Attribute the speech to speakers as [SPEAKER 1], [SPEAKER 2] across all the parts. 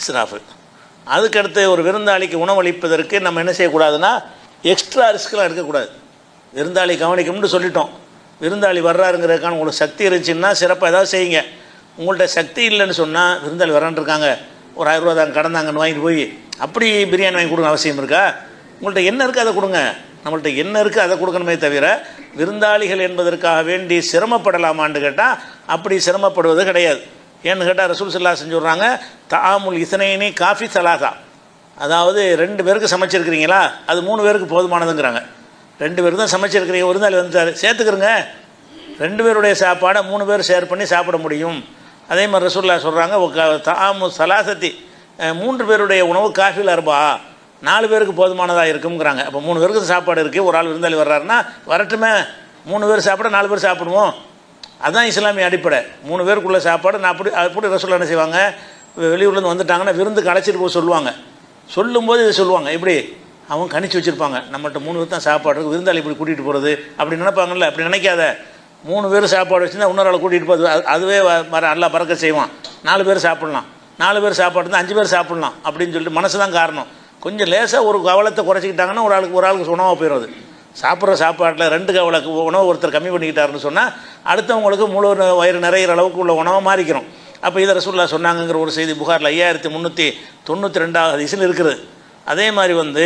[SPEAKER 1] இஸ்ராஃபு அதுக்கடுத்து ஒரு விருந்தாளிக்கு உணவளிப்பதற்கு நம்ம என்ன செய்யக்கூடாதுன்னா எக்ஸ்ட்ரா ரிஸ்க்லாம் எடுக்கக்கூடாது. விருந்தாளி கவனிக்கும்னு சொல்லிட்டோம். விருந்தாளி வர்றாருங்கிறதுக்கான உங்களுக்கு சக்தி இருந்துச்சுன்னா சிறப்பாக ஏதாவது செய்யுங்க. உங்கள்கிட்ட சக்தி இல்லைன்னு சொன்னால் விருந்தாளி வரான்ருக்காங்க ஒரு ஆயிரம் ரூபா தாங்க கடந்தாங்கன்னு வாங்கிட்டு போய் அப்படி பிரியாணி வாங்கி கொடுங்க அவசியம் இருக்கா? உங்கள்கிட்ட என்ன இருக்குது அதை கொடுங்க. நம்மள்ட்ட என்ன இருக்குது அதை கொடுக்கணுமே தவிர விருந்தாளிகள் என்பதற்காக வேண்டி சிரமப்படலாமான்னு கேட்டால் அப்படி சிரமப்படுவது கிடையாது. ஏன்னு கேட்டால் ரசூல் சல்லா செஞ்சுடுறாங்க தாமுல் இசனைனி காஃபி சலாசா அதாவது ரெண்டு பேருக்கு சமைச்சிருக்கிறீங்களா? அது மூணு பேருக்கு போதுமானதுங்கிறாங்க. ரெண்டு பேருக்கு தான் சமைச்சிருக்கிறீங்க ஒரு நாள் வந்துட்டார் சேர்த்துக்கிறங்க. ரெண்டு பேருடைய சாப்பாடை மூணு பேர் ஷேர் பண்ணி சாப்பிட முடியும். அதே மாதிரி ரசூல்லா சொல்கிறாங்க தாமு சலாசத்தி மூன்று பேருடைய உணவு காஃபியில் அருபா. நாலு பேருக்கு போதுமானதாக இருக்குங்கிறாங்க அப்போ மூணு பேருக்கு சாப்பாடு இருக்குது ஒரு ஆள் விருந்தாளி வர்றாருன்னா வரட்டுமே. மூணு பேர் சாப்பிட நாலு பேர் சாப்பிடுவோம். அதுதான் இஸ்லாமிய அடிப்படை. மூணு பேருக்குள்ள சாப்பாடு நான் அப்படி அப்படி ரசூல்லா என்ன செய்வாங்க? வெளியூர்லேருந்து வந்துட்டாங்கன்னா விருந்துக்கு அழைச்சிட்டு போக சொல்லுவாங்க. சொல்லும்போது இதை சொல்லுவாங்க. இப்படி அவங்க கணிச்சு வச்சுருப்பாங்க. நம்மகிட்ட மூணு பேர் தான் சாப்பாடு இருக்குது விருந்தாளி இப்படி கூட்டிகிட்டு போகிறது அப்படி நினைப்பாங்கல்ல? அப்படி நினைக்காத. மூணு பேர் சாப்பாடு வச்சுருந்தா இன்னொரு ஆளை கூட்டிகிட்டு போகுது அதுவே வ- வர நல்லா பறக்க செய்வான். நாலு பேர் சாப்பிட்லாம். நாலு பேர் சாப்பாடு இருந்தால் அஞ்சு பேர் சாப்பிட்லாம். அப்படின்னு சொல்லிட்டு மனசு தான் காரணம். கொஞ்சம் லேசாக ஒரு கவலத்தை குறைச்சிக்கிட்டாங்கன்னா ஒரு ஆளுக்கு ஒரு ஆளுக்கு உணவாக போயிடுறது. சாப்பிட்ற சாப்பாட்டில் ரெண்டு கவலைக்கு உணவு ஒருத்தர் கம்மி பண்ணிக்கிட்டாருன்னு சொன்னால் அடுத்தவங்களுக்கு முழு வயிறு நிறையிற அளவுக்கு உள்ள உணவை மாறிக்கிறோம். அப்போ இதை ரசூல்லா சொன்னாங்கங்கிற ஒரு செய்தி புகாரில் ஐயாயிரத்தி முந்நூற்றி தொண்ணூற்றி ரெண்டாவது ஹதீஸில் இருக்குது. அதே மாதிரி வந்து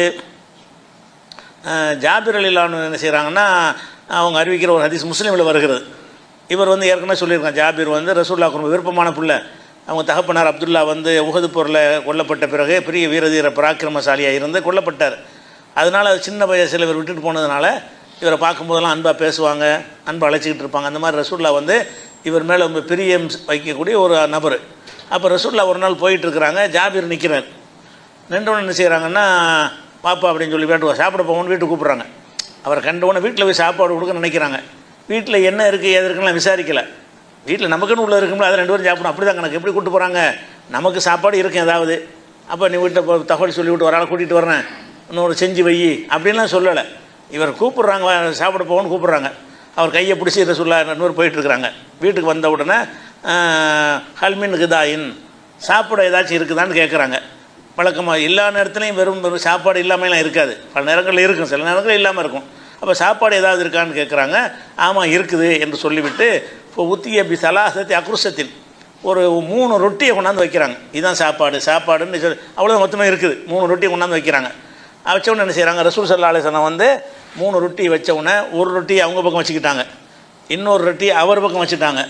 [SPEAKER 1] ஜாபிர் அலிலான்னு என்ன செய்கிறாங்கன்னா அவங்க அறிவிக்கிற ஒரு ஹதீஸ் முஸ்லீமில் வருகிறது. இவர் வந்து ஏற்கனவே சொல்லியிருக்காங்க ஜாபிர் வந்து ரசூல்லா குடும்ப விருப்பமான புள்ள. அவங்க தகப்பனார் அப்துல்லா வந்து உகது பொருளை கொல்லப்பட்ட பிறகு பெரிய வீரதீர பராக்கிரமசாலியாக இருந்து கொல்லப்பட்டார். அதனால் சின்ன வயசில் இவர் விட்டுட்டு போனதுனால இவரை பார்க்கும்போதெல்லாம் அன்பாக பேசுவாங்க அன்பாக அழைச்சிக்கிட்டு இருப்பாங்க. அந்த மாதிரி ரசூல்லா வந்து இவர் மேலே ரொம்ப பிரியம் வைக்கக்கூடிய ஒரு நபர். அப்போ ரசூல்லா ஒரு நாள் போயிட்டுருக்குறாங்க ஜாபீர் நிற்கிறார் நின்றவொன்னு என்ன செய்கிறாங்கன்னா பாப்பா அப்படின்னு சொல்லி வேண்டுவா சாப்பிட போகணும்னு வீட்டுக்கு கூப்பிட்றாங்க. அவரை கண்டவுடனே வீட்டில் போய் சாப்பாடு கொடுக்க நினைக்கிறாங்க. வீட்டில் என்ன இருக்குது ஏது இருக்குலாம் விசாரிக்கலை. வீட்டில் நமக்குன்னு உள்ள இருக்கும்போது அதை ரெண்டு பேரும் சாப்பிடணும். அப்படி தான் கணக்கு. எப்படி கூப்பிட்டு போகிறாங்க நமக்கு சாப்பாடு இருக்கும் ஏதாவது. அப்போ நீ வீட்டை தகவல் சொல்லிவிட்டு ஒரு ஆளை கூட்டிகிட்டு வரேன் இன்னொரு செஞ்சு வை அப்படின்லாம் சொல்லலை. இவர் கூப்பிட்றாங்க சாப்பிட போகணும்னு கூப்பிட்றாங்க. அவர் கையை பிடிச்சி இதை சொல்ல இன்னொரு போயிட்டுருக்குறாங்க வீட்டுக்கு வந்த உடனே ஹல்மின் கிதாயின் சாப்பிட ஏதாச்சும் இருக்குதான்னு கேட்குறாங்க வழக்கமாக எல்லா நேரத்துலையும் வெறும் வெறும் சாப்பாடு இல்லாமலாம் இருக்காது. பல நேரங்களில் இருக்கும் சில நேரங்களில் இல்லாமல் இருக்கும். அப்போ சாப்பாடு ஏதாவது இருக்கான்னு கேட்குறாங்க ஆமாம் இருக்குது என்று சொல்லிவிட்டு இப்போ உத்திய பி சலாசத்தி அக்ருஷத்தின் ஒரு மூணு ரொட்டியை கொண்டாந்து வைக்கிறாங்க. இதுதான் சாப்பாடு சாப்பாடுன்னு சொல்லி அவ்வளோ மொத்தமாக இருக்குது. மூணு ரொட்டியை கொண்டாந்து வைக்கிறாங்க. வச்சவொடனே என்ன செய்கிறாங்க ரசூல் சல்லா அலிசனம் வந்து மூணு ரொட்டி வச்சவுடனே ஒரு ரொட்டி அவங்க பக்கம் வச்சுக்கிட்டாங்க. இன்னொரு ரொட்டி அவர் பக்கம் வச்சுட்டாங்க.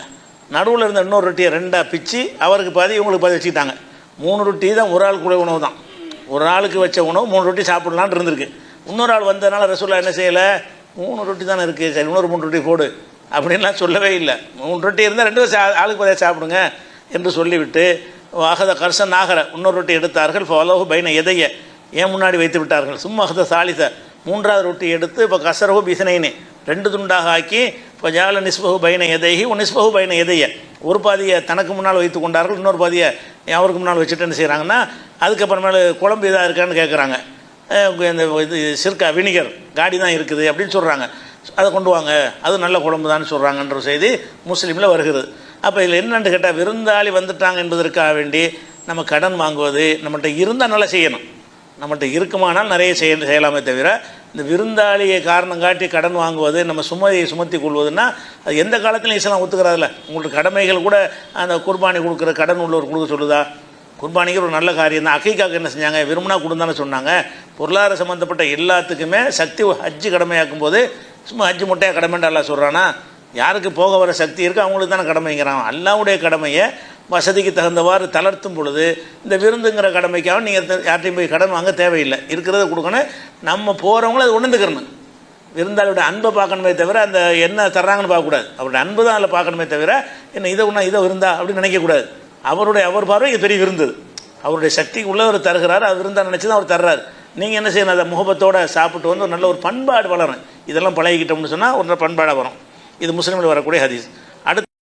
[SPEAKER 1] நடுவில் இருந்த இன்னொரு ரொட்டியை ரெண்டாக பிச்சு அவருக்கு பாதி இவங்களுக்கு பாதி வச்சுக்கிட்டாங்க. மூணு ரொட்டி தான் ஒரு ஆளுக்குள்ள உணவு தான். ஒரு ஆளுக்கு வச்ச உணவு மூணு ரொட்டி சாப்பிட்லான்னு இருந்திருக்கு. இன்னொரு ஆள் வந்ததுனால ரசூல்லா என்ன செய்யலை? மூணு ரொட்டி தானே இருக்குது சரி இன்னொரு மூணு ரொட்டி போடு அப்படின்லாம் சொல்லவே இல்லை. மூணு ரொட்டி இருந்தால் ரெண்டு ஆளுக்கு பாதியாக சாப்பிடுங்க என்று சொல்லிவிட்டு அகத கர்சன் நாகர இன்னொரு ரொட்டி எடுத்தார்கள். ஃபாலோ பைன எதைய ஏன் முன்னாடி வைத்து விட்டார்கள்? சும்மா ஹத சாலிச. மூன்றாவது ரொட்டி எடுத்து இப்போ கசரவு பிசனைனே ரெண்டு துண்டாக ஆக்கி இப்போ ஜால நிஸ்பகு பைன எதைகி ஒன் நிஸ்பகு பைன எதைய ஒரு பாதியை தனக்கு முன்னால் வைத்து கொண்டார்கள் இன்னொரு பாதியை அவருக்கு முன்னால் வச்சுட்டு என்ன செய்கிறாங்கன்னா அதுக்கப்புறமேலு குழம்பு இதாக இருக்கான்னு கேட்குறாங்க இந்த இது சிற்கா வினிகர் காடி தான் இருக்குது அப்படின்னு சொல்கிறாங்க அதை கொண்டு வாங்க அது நல்ல குழம்பு தான் சொல்கிறாங்கன்ற செய்தி முஸ்லீமில் வருகிறது. அப்போ இதில் என்னன்னு கேட்டால் விருந்தாளி வந்துட்டாங்க என்பதற்காக வேண்டி நம்ம கடன் வாங்குவது நம்மகிட்ட இருந்தால் நல்லா செய்யணும். நம்மகிட்ட இருக்குமானால் நிறைய செய்ய செய்யலாமே தவிர இந்த விருந்தாளியை காரணம் காட்டி கடன் வாங்குவது நம்ம சுமதியை சுமத்தி கொள்வதுன்னா அது எந்த காலத்துலையும் இஸ்லாம் ஒத்துக்கிறாதில்ல உங்களுக்கு கடமைகள் கூட அந்த குர்பானி கொடுக்குற கடன் உள்ளவர் கொடுக்க சொல்லுதா? குர்பானிக்கு ஒரு நல்ல காரியம் தான். அக்கைக்காக என்ன செஞ்சாங்க? விரும்பினா கொடுந்தானே சொன்னாங்க. பொருளாதார சம்மந்தப்பட்ட எல்லாத்துக்குமே சக்தி ஹஜ்ஜு கடமையாக்கும் போது சும்மா ஹஜ்ஜு முட்டையாக கடமைன்னு சொல்கிறானா யாருக்கு போக வர சக்தி இருக்கோ அவங்களுக்கு தானே கடமைங்கிறான். அல்லாவுடைய கடமையை வசதிக்கு தகுந்தவாறு தளர்த்தும் பொழுது இந்த விருந்துங்கிற கடமைக்காக நீங்கள் யார்ட்டையும் போய் கடன் வாங்க தேவையில்லை. இருக்கிறத கொடுக்கணும். நம்ம போகிறவங்களும் அதை உணர்ந்துக்கிறணும் விருந்தாளியோட அன்பை பார்க்கணுமே தவிர அந்த என்ன தர்றாங்கன்னு பார்க்கக்கூடாது. அவருடைய அன்பு தான் அதில் பார்க்கணுமே தவிர என்ன இதை ஒன்றா இதை விருந்தா அப்படின்னு நினைக்கக்கூடாது. அவருடைய அவர் பார்வை இது பெரிய விருந்து. அவருடைய சக்திக்கு உள்ளவர் தருகிறார் அது விருந்தா நினச்சி தான் அவர் தர்றாரு. நீங்கள் என்ன செய்யணும்? அதை முகபத்தோடு சாப்பிட்டு வந்து ஒரு நல்ல ஒரு பண்பாடு வளரும் இதெல்லாம் பழகிக்கிட்டோம்னு சொன்னால் ஒரு நல்ல பண்பாடாக வரும். இது முஸ்லீமில் வரக்கூடிய ஹதீஸ்.